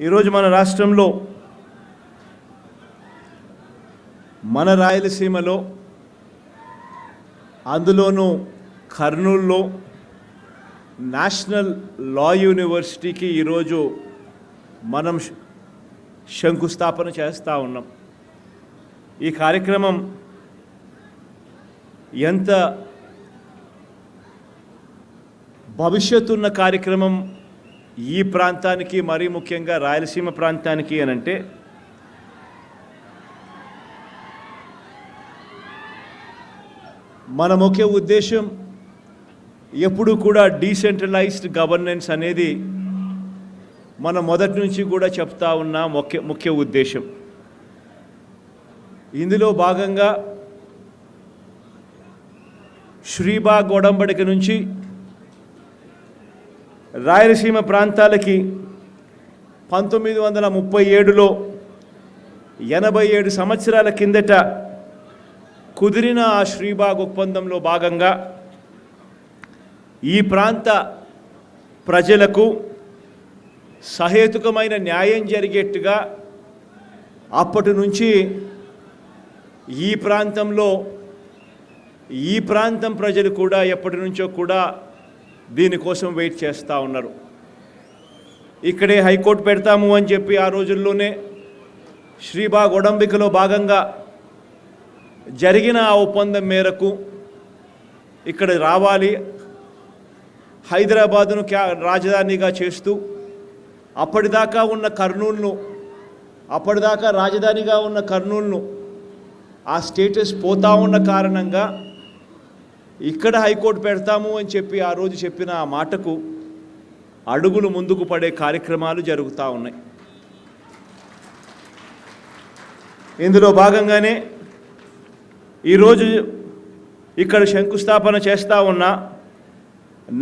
ఈరోజు మన రాష్ట్రంలో మన రాయలసీమలో అందులోనూ కర్నూలులో నేషనల్ లా యూనివర్సిటీకి ఈరోజు మనం శంకుస్థాపన చేస్తూ ఉన్నాం. ఈ కార్యక్రమం ఎంత భవిష్యత్తు ఉన్న కార్యక్రమం ఈ ప్రాంతానికి మరీ ముఖ్యంగా రాయలసీమ ప్రాంతానికి అనంటే మన ముఖ్య ఉద్దేశం ఎప్పుడు కూడా డీసెంట్రలైజ్డ్ గవర్నెన్స్ అనేది మన మొదటి నుంచి కూడా చెప్తా ఉన్న ముఖ్య ముఖ్య ఉద్దేశం. ఇందులో భాగంగా శ్రీబాగ్ ఒడంబడిక నుంచి రాయలసీమ ప్రాంతాలకి పంతొమ్మిది వందల ముప్పై ఏడులో ఎనభై ఏడు సంవత్సరాల కిందట కుదిరిన ఆ శ్రీబాగ్ ఒప్పందంలో భాగంగా ఈ ప్రాంత ప్రజలకు సహేతుకమైన న్యాయం జరిగేట్టుగా అప్పటి నుంచి ఈ ప్రాంతంలో ఈ ప్రాంతం ప్రజలు కూడా ఎప్పటి నుంచో కూడా దీనికోసం వెయిట్ చేస్తూ ఉన్నారు. ఇక్కడే హైకోర్టు పెడతాము అని చెప్పి ఆ రోజుల్లోనే శ్రీబాగ్ ఒడంబికలో భాగంగా జరిగిన ఆ ఒప్పందం మేరకు ఇక్కడ రావాలి. హైదరాబాదును క్యా రాజధానిగా చేస్తూ అప్పటిదాకా ఉన్న కర్నూలును అప్పటిదాకా రాజధానిగా ఉన్న కర్నూలును ఆ స్టేటస్ పోతా ఉన్న కారణంగా ఇక్కడ హైకోర్టు పెడతాము అని చెప్పి ఆ రోజు చెప్పిన ఆ మాటకు అడుగులు ముందుకు పడే కార్యక్రమాలు జరుగుతూ ఉన్నాయి. ఇందులో భాగంగానే ఈరోజు ఇక్కడ శంకుస్థాపన చేస్తూ ఉన్న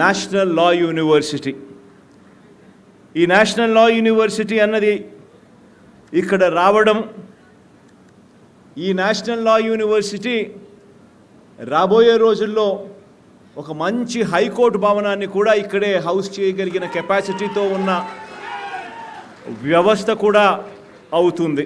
నేషనల్ లా యూనివర్సిటీ. ఈ నేషనల్ లా యూనివర్సిటీ అన్నది ఇక్కడ రావడం ఈ నేషనల్ లా యూనివర్సిటీ రాబోయే రోజుల్లో ఒక మంచి హైకోర్టు భవనాన్ని కూడా ఇక్కడే హౌస్ చేయగలిగిన కెపాసిటీతో ఉన్న వ్యవస్థ కూడా అవుతుంది.